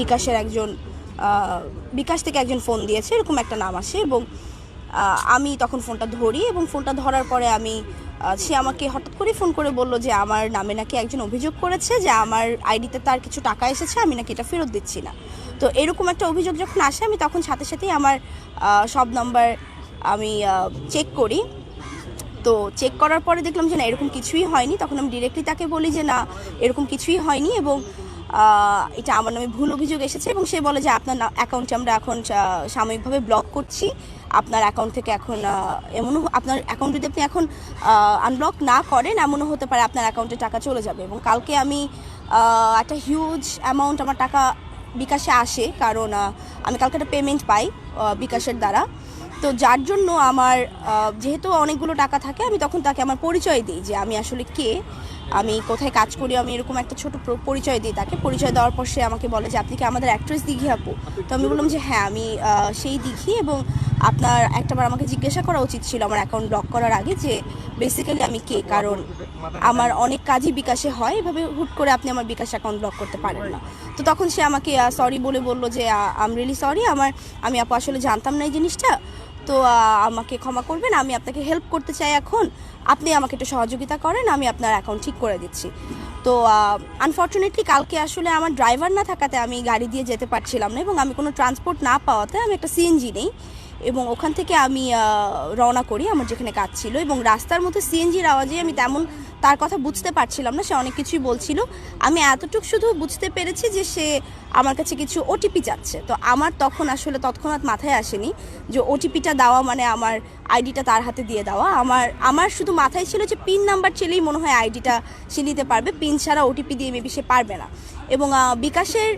বিকাশের একজন বিকাশ থেকে একজন ফোন দিয়েছে, এরকম একটা নাম আসে এবং আমি তখন ফোনটা ধরি এবং ফোনটা ধরার পরে আমি সে আমাকে হঠাৎ করে ফোন করে বলল যে আমার নামে নাকি একজন অভিযোগ করেছে যে আমার আইডিতে তার কিছু টাকা এসেছে, আমি নাকি এটা ফেরত দিচ্ছি না। তো এরকম একটা অভিযোগ যখন আসে, আমি তখন সাথে সাথেই আমার সব নাম্বার আমি চেক করি। তো চেক করার পরে দেখলাম যে না, এরকম কিছুই হয়নি। তখন আমি ডিরেক্টলি তাকে বলি যে না, এরকম কিছুই হয়নি এবং এটা আমার নামে ভুল অভিযোগ এসেছে এবং সে বলে যে আপনার অ্যাকাউন্টে আমরা এখন সাময়িকভাবে ব্লক করছি। আপনার অ্যাকাউন্ট থেকে এখন এমনও আপনার অ্যাকাউন্ট যদি আপনি এখন আনব্লক না করেন, এমনও হতে পারে আপনার অ্যাকাউন্টে টাকা চলে যাবে। এবং কালকে আমি একটা হিউজ অ্যামাউন্ট আমার টাকা বিকাশে আসে, কারণ আমি কালকে একটা পেমেন্ট পাই বিকাশের দ্বারা। তো যার জন্য আমার যেহেতু অনেকগুলো টাকা থাকে, আমি তখন তাকে আমার পরিচয় দিই যে আমি আসলে কে, আমি কোথায় কাজ করি, আমি এরকম একটা ছোট পরিচয় দিই তাকে। পরিচয় দেওয়ার পর সে আমাকে বলে যে, আপনি কি আমাদের অ্যাক্ট্রেস দিঘি আপু? তো আমি বললাম যে হ্যাঁ আমি সেই দিঘি এবং আপনার একটাবার আমাকে জিজ্ঞাসা করা উচিত ছিল আমার অ্যাকাউন্ট ব্লক করার আগে যে বেসিক্যালি আমি কে? কারণ আমার অনেক কাজই বিকাশে হয়, এভাবে হুট করে আপনি আমার বিকাশ অ্যাকাউন্ট ব্লক করতে পারেন না। তো তখন সে আমাকে সরি বলে বলল যে আম রিয়েলি সরি আমার, আমি আপু আসলে জানতাম না এই জিনিসটা। তো আমাকে ক্ষমা করবেন, আমি আপনাকে হেল্প করতে চাই এখন। আপনি আমাকে একটু সহযোগিতা করেন, আমি আপনার অ্যাকাউন্ট ঠিক করে দিচ্ছি। তো আনফর্চুনেটলি কালকে আসলে আমার ড্রাইভার না থাকাতে আমি গাড়ি দিয়ে যেতে পারছিলাম না এবং আমি কোনো ট্রান্সপোর্ট না পাওয়াতে আমি একটা সিএনজি নেই। এবং ওখান থেকে আমি রওনা করি আমার যেখানে কাজ ছিল এবং রাস্তার মধ্যে সিএনজির আওয়াজে আমি তেমন তার কথা বুঝতে পারছিলাম না, সে অনেক কিছুই বলছিল। আমি এতটুকু শুধু বুঝতে পেরেছি যে সে আমার কাছে কিছু ওটিপি চাচ্ছে। তো আমার তখন আসলে তৎক্ষণাৎ মাথায় আসেনি যে ওটিপিটা দেওয়া মানে আমার আইডিটা তার হাতে দিয়ে দেওয়া। আমার আমার শুধু মাথায় ছিল যে পিন নাম্বার ছেলেই মনে হয় আইডিটা সে নিতে পারবে। পিন ছাড়া ওটিপি দিয়ে মেবি সে পারবে না। এবং বিকাশের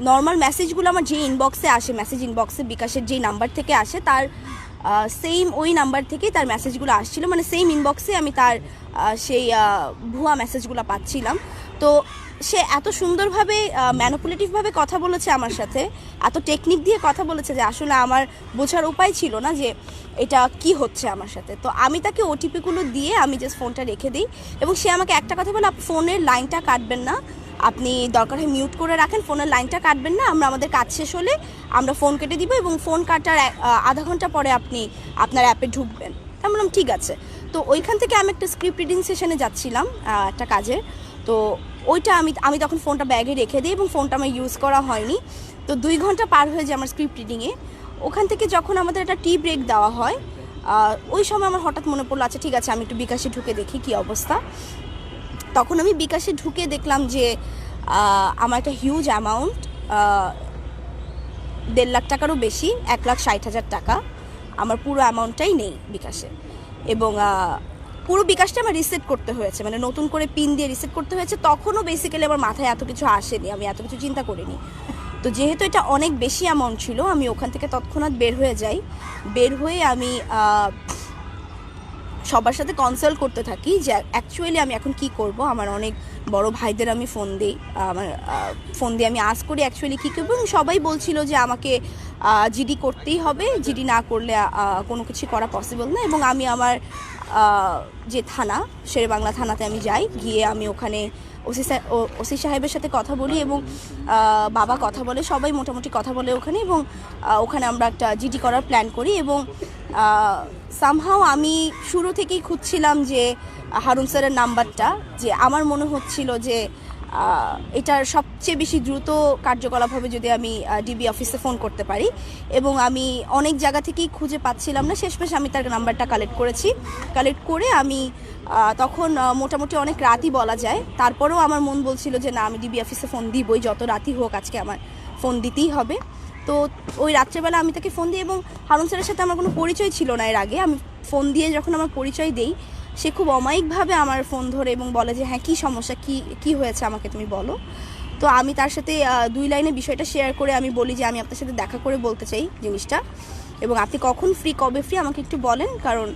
নর্মাল মেসেজগুলো আমার যে ইনবক্সে আসে মেসেজ ইনবক্সে বিকাশের যেই নাম্বার থেকে আসে, তার সেম ওই নাম্বার থেকেই তার মেসেজগুলো আসছিল। মানে সেম ইনবক্সে আমি তার সেই ভুয়া মেসেজগুলো পাচ্ছিলাম। তো সে এত সুন্দরভাবে ম্যানুপুলেটিভভাবে কথা বলেছে আমার সাথে, এত টেকনিক দিয়ে কথা বলেছে যে আসলে আমার বোঝার উপায় ছিল না যে এটা কি হচ্ছে আমার সাথে। তো আমি তাকে ওটিপিগুলো দিয়ে আমি জাস্ট ফোনটা রেখে দিই। এবং সে আমাকে একটা কথা বলে, "আপ- ফোনের লাইনটা কাটবেন না। আপনি দরকার হয় মিউট করে রাখেন ফোনের লাইনটা কাটবেন না। আমরা, আমাদের কাজ শেষ হলে আমরা ফোন কেটে দিব এবং ফোন কাটার আধা ঘণ্টা পরে আপনি আপনার অ্যাপে ঢুকবেন। তা বললাম, ঠিক আছে। তো ওইখান থেকে আমি একটা স্ক্রিপ্ট রিডিং সেশনে যাচ্ছিলাম একটা কাজে তো ওইটা আমি আমি তখন ফোনটা ব্যাগে রেখে দিই এবং ফোনটা আমার ইউজ করা হয়নি। তো দুই ঘণ্টা পার হয়ে যায় আমার স্ক্রিপ্ট রিডিংয়ে ওখান থেকে যখন আমাদের একটা টি ব্রেক দেওয়া হয় ওই সময় আমার হঠাৎ মনে পড়ল আচ্ছা ঠিক আছে, আমি একটু বিকাশে ঢুকে দেখি কি অবস্থা। তখন আমি বিকাশে ঢুকে দেখলাম যে আমার একটা হিউজ অ্যামাউন্ট দেড় লাখ টাকারও বেশি, এক লাখ ষাট হাজার টাকা আমার পুরো অ্যামাউন্টটাই নেই বিকাশে। এবং পুরো বিকাশটা আমার রিসেট করতে হয়েছে মানে নতুন করে পিন দিয়ে রিসেট করতে হয়েছে। তখনও বেসিক্যালি আমার মাথায় এত কিছু আসেনি, আমি এত কিছু চিন্তা করিনি। তো যেহেতু এটা অনেক বেশি অ্যামাউন্ট ছিল, আমি ওখান থেকে তৎক্ষণাৎ বের হয়ে যাই। বের হয়ে আমি সবার সাথে কনসাল্ট করতে থাকি যে অ্যাকচুয়ালি আমি এখন কি করব? আমার অনেক বড় ভাইদের আমি ফোন দিই আমার ফোন দিয়ে আমি আজ করি অ্যাকচুয়ালি কী করব? এবং সবাই বলছিল যে আমাকে জিডি করতেই হবে। জিডি না করলে কোনো কিছু করা পসিবল না। এবং আমি আমার যে থানা শেরে বাংলা থানাতে আমি যাই, গিয়ে আমি ওখানে ওসি ওসি সাহেবের সাথে কথা বলি এবং বাবা কথা বলে, সবাই মোটামুটি কথা বলে ওখানে এবং ওখানে আমরা একটা জিডি করার প্ল্যান করি এবং সামহাও আমি শুরু থেকেই খুঁজছিলাম যে, হারুন স্যারের নাম্বারটা, যে আমার মনে হচ্ছিল যে এটার সবচেয়ে বেশি দ্রুত কার্যকলাপ হবে যদি আমি ডিবি অফিসে ফোন করতে পারি। এবং আমি অনেক জায়গা থেকেই খুঁজে পাচ্ছিলাম না। শেষমেশ আমি তার নাম্বারটা কালেক্ট করেছি। কালেক্ট করে আমি তখন মোটামুটি অনেক রাতই বলা যায়। তারপরেও আমার মন বলছিল যে, না, আমি ডিবি অফিসে ফোন দিবই। যত রাতই হোক আজকে আমার ফোন দিতেই হবে। তো ওই রাত্রেবেলা আমি তাকে ফোন দিই এবং হারুন স্যারের সাথে আমার কোনো পরিচয় ছিল না এর আগে। আমি ফোন দিয়ে যখন আমার পরিচয় দেই, সে খুব অমায়িকভাবে আমার ফোন ধরে এবং বলে যে হ্যাঁ কী সমস্যা? কী কী হয়েছে? আমাকে তুমি বলো। তো আমি তার সাথে দুই লাইনে বিষয়টা শেয়ার করে আমি বলি যে, আমি আপনার সাথে দেখা করে বলতে চাই জিনিসটা এবং আপনি কখন ফ্রি কবে ফ্রি আমাকে একটু বলেন কারণ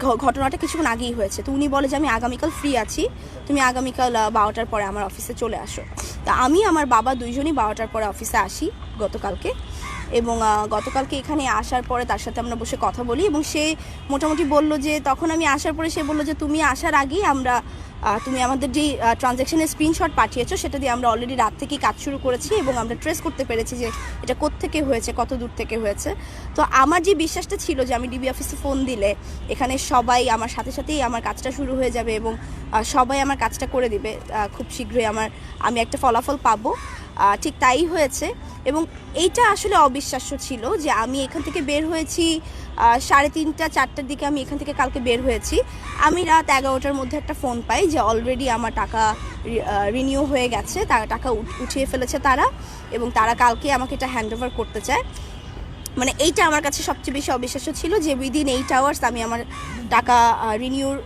ঘটনাটা কিছুক্ষণ আগেই হয়েছে। তো উনি বলে যে, আমি আগামীকাল ফ্রি আছি। তুমি আগামীকাল বারোটার পরে আমার অফিসে চলে আসো। তা আমি, আমার বাবা দুইজনই বারোটার পরে অফিসে আসি গতকালকে। এবং গতকালকে এখানে আসার পরে তার সাথে আমরা বসে কথা বলি এবং সে মোটামুটি বলল যে, তখন আমি আসার পরে সে বলল যে, তুমি আসার আগেই আমরা তুমি আমাদের যে ট্রানজ্যাকশনের স্ক্রিনশট পাঠিয়েছো, সেটা দিয়ে আমরা অলরেডি রাত থেকেই কাজ শুরু করেছি এবং আমরা ট্রেস করতে পেরেছি যে, এটা থেকে হয়েছে, কত দূর থেকে হয়েছে। তো আমার যে বিশ্বাসটা ছিল যে, আমি ডিবি অফিসে ফোন দিলে, এখানে সবাই আমার সাথে সাথেই আমার কাজটা শুরু হয়ে যাবে এবং সবাই আমার কাজটা করে দিবে খুব শীঘ্রই আমার, আমি একটা ফলাফল পাবো। ঠিক তাই হয়েছে। এবং এইটা আসলে অবিশ্বাস্য ছিল যে আমি এখান থেকে বের হয়েছি সাড়ে তিনটা, চারটার দিকে আমি এখান থেকে কালকে বের হয়েছি। আমি রাত এগারোটার মধ্যে একটা ফোন পাই যে অলরেডি আমার টাকা রিনিউ হয়ে গেছে তারা টাকা উঠ- উঠিয়ে ফেলেছে তারা এবং তারা কালকে আমাকে এটা হ্যান্ড ওভার করতে চায়। মানে এইটা আমার কাছে সবচেয়ে বেশি অবিশ্বাস্য ছিল যে উইদিন এইট আওয়ার্স আমি আমার টাকা রিনিউর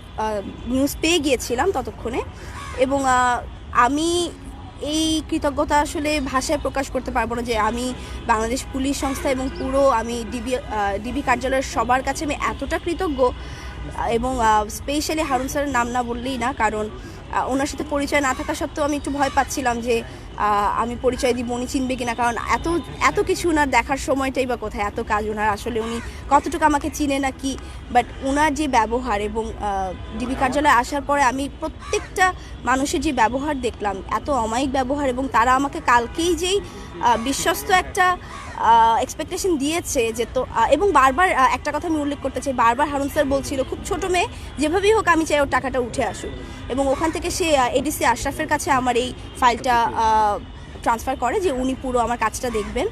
নিউজ পেয়ে গিয়েছিলাম ততক্ষণে। এবং আমি এই কৃতজ্ঞতা আসলে ভাষায় প্রকাশ করতে পারব না যে আমি বাংলাদেশ পুলিশ সংস্থা এবং পুরো আমি ডিবি ডিবি কার্যালয়ের সবার কাছে আমি এতটা কৃতজ্ঞ এবং স্পেশালি হারুন স্যারের নাম না বললেই না, কারণ ওনার সাথে পরিচয় না থাকা সত্ত্বেও আমি একটু ভয় পাচ্ছিলাম যে আমি পরিচয় দিব উনি চিনবে কিনা, কারণ এত এত কিছু ওনার দেখার সময়টাই বা কোথায়, এত কাজ ওনার আসলে উনি কতটুকু আমাকে চিনে না কি বাট ওনার যে ব্যবহার এবং ডিবি কার্যালয়ে আসার পরে আমি প্রত্যেকটা মানুষের যে ব্যবহার দেখলাম, এত অমায়িক ব্যবহার এবং তারা আমাকে কালকেই যেই বিশ্বস্ত একটা এক্সপেকটেশন দিয়েছে যে তো এবং বারবার একটা কথা আমি উল্লেখ করতে চাই, বারবার হারুন স্যার বলছিল, খুব ছোট মেয়ে, যেভাবেই হোক আমি চাই ওর টাকাটা উঠে আসুক। এবং ওখান থেকে সে এডিসি আশরাফের কাছে আমার এই ফাইলটা ট্রান্সফার করে যে উনি পুরো আমার কাজটা দেখবেন।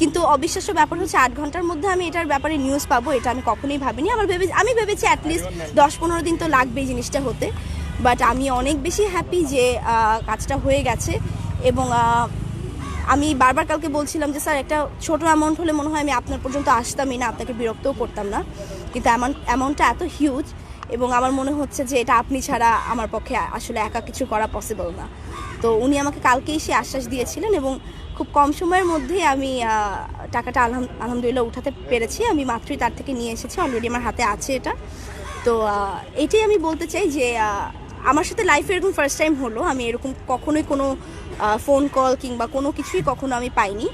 কিন্তু অবিশ্বাস্য ব্যাপার হচ্ছে আট ঘণ্টার মধ্যে আমি এটার ব্যাপারে নিউজ পাবো, এটা আমি কখনোই ভাবিনি। আমার ভেবে আমি ভেবেছি অ্যাটলিস্ট দশ পনেরো দিন তো লাগবে জিনিসটা হতে। বাট আমি অনেক বেশি হ্যাপি যে কাজটা হয়ে গেছে এবং আমি বারবার কালকে বলছিলাম যে, স্যার, একটা ছোট অ্যামাউন্ট হলে মনে হয় আমি আপনার পর্যন্ত আসতামই না, আপনাকে বিরক্তও করতাম না। কিন্তু অ্যামাউন্ট অ্যামাউন্টটা এত হিউজ এবং আমার মনে হচ্ছে যে এটা আপনি ছাড়া আমার পক্ষে আসলে একা কিছু করা পসিবল না। তো উনি আমাকে কালকেই সে আশ্বাস দিয়েছিলেন এবং খুব কম সময়ের মধ্যেই আমি টাকাটা আলহাম, আলহামদুলিল্লাহ উঠাতে পেরেছি। আমি মাত্রই তার থেকে নিয়ে এসেছি অলরেডি আমার হাতে আছে এটা। তো এটাই আমি বলতে চাই যে আমার সাথে লাইফে এরকম ফার্স্ট টাইম হলো। আমি এরকম কখনোই কোনো ফোন কল কিংবা কোনো কিছুই কখনো আমি পাইনি।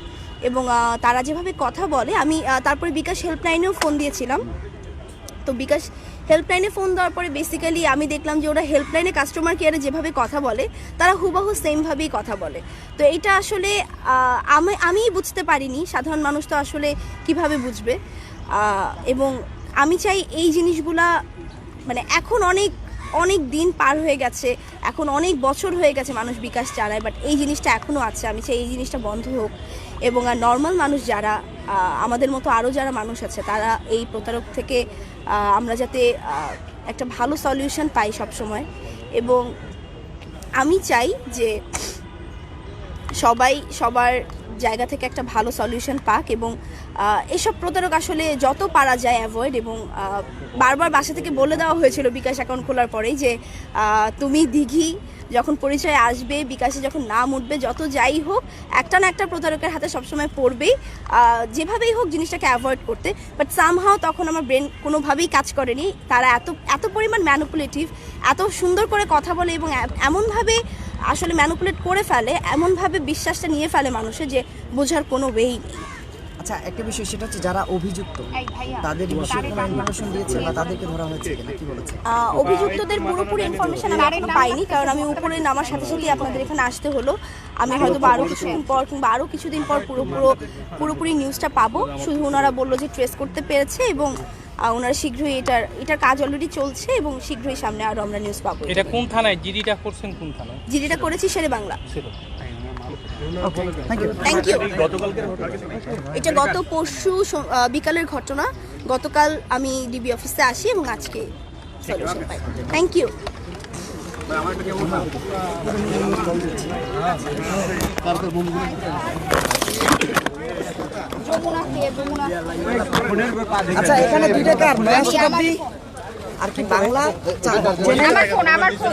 এবং তারা যেভাবে কথা বলে, আমি তারপরে বিকাশ হেল্পলাইনেও ফোন দিয়েছিলাম। তো বিকাশ হেল্পলাইনে ফোন দেওয়ার পরে বেসিক্যালি আমি দেখলাম যে ওরা হেল্পলাইনে কাস্টমার কেয়ারে যেভাবে কথা বলে, তারা হুবাহু সেমভাবেই কথা বলে। তো এইটা আসলে আমি, আমিই বুঝতে পারিনি। সাধারণ মানুষ তো আসলে কীভাবে বুঝবে? এবং আমি চাই এই জিনিসগুলা মানে এখন অনেক অনেক দিন পার হয়ে গেছে, এখন অনেক বছর হয়ে গেছে মানুষ বিকাশ চালায় বাট এই জিনিসটা এখনও আছে, আমি চাই এই জিনিসটা বন্ধ হোক। এবং আর নর্মাল মানুষ যারা আমাদের মতো আরও যারা মানুষ আছে, তারা এই প্রতারক থেকে আমরা যাতে একটা ভালো সলিউশন পাই সব সময় এবং আমি চাই যে সবাই সবার জায়গা থেকে একটা ভালো সলিউশন পাক এবং এসব প্রতারক আসলে যত পারা যায় অ্যাভয়েড এবং বারবার বাসা থেকে বলে দেওয়া হয়েছিল বিকাশ অ্যাকাউন্ট খোলার পরেই যে তুমি দিঘি যখন পরিচয় আসবে, বিকাশে যখন নাম উঠবে, যত যাই হোক, একটা না একটা প্রতারকের হাতে সবসময় পড়বেই। যেভাবেই হোক জিনিসটাকে অ্যাভয়েড করতে। বাট সামহাও তখন আমার ব্রেন কোনোভাবেই কাজ করেনি। তারা এত এত পরিমাণ ম্যানুপুলেটিভ এত সুন্দর করে কথা বলে এবং এমনভাবে আসলে ম্যানুপুলেট করে ফেলে, এমনভাবে বিশ্বাসটা নিয়ে ফেলে মানুষের যে, বোঝার কোনো ওয়েই নেই। আচ্ছা একটা বিষয় সেটা হচ্ছে যারা অভিযুক্ত তাদের বিষয়ে কোনো ইনফরমেশন দিয়েছে বা তাদেরকে ধরা হয়েছে কিনা কি বলেছে? অভিযুক্তদের পুরোপুরি ইনফরমেশন আমি এখনও পাইনি কারণ আমি উপরে নামার সাথে সাথেই আপনাদের এখানে আসতে হলো। আমি হয়তো বা আরও কিছুদিন পর কিংবা আরও কিছুদিন পর পুরো পুরো পুরোপুরি নিউজটা পাবো। শুধু ওনারা বলল যে ট্রেস করতে পেরেছে এবং ওনারা শীঘ্রই এটার এটার কাজ অলরেডি চলছে এবং শীঘ্রই সামনে আরও আমরা নিউজ পাবো এটা কোন থানায়? জিডিটা করছেন কোন থানায়? যেটা করেছি শেরে বাংলা থ্যাংক ইউ এটা গত পরশু বিকালের ঘটনা। গতকাল আমি ডিবি অফিসে আসি এবং আজকে সলিউশন পাই। থ্যাংক ইউ আচ্ছা এখানে দুই টাকা আর শতাব্দী আর কি বাংলা? চার আমার ফোন আমার ফোন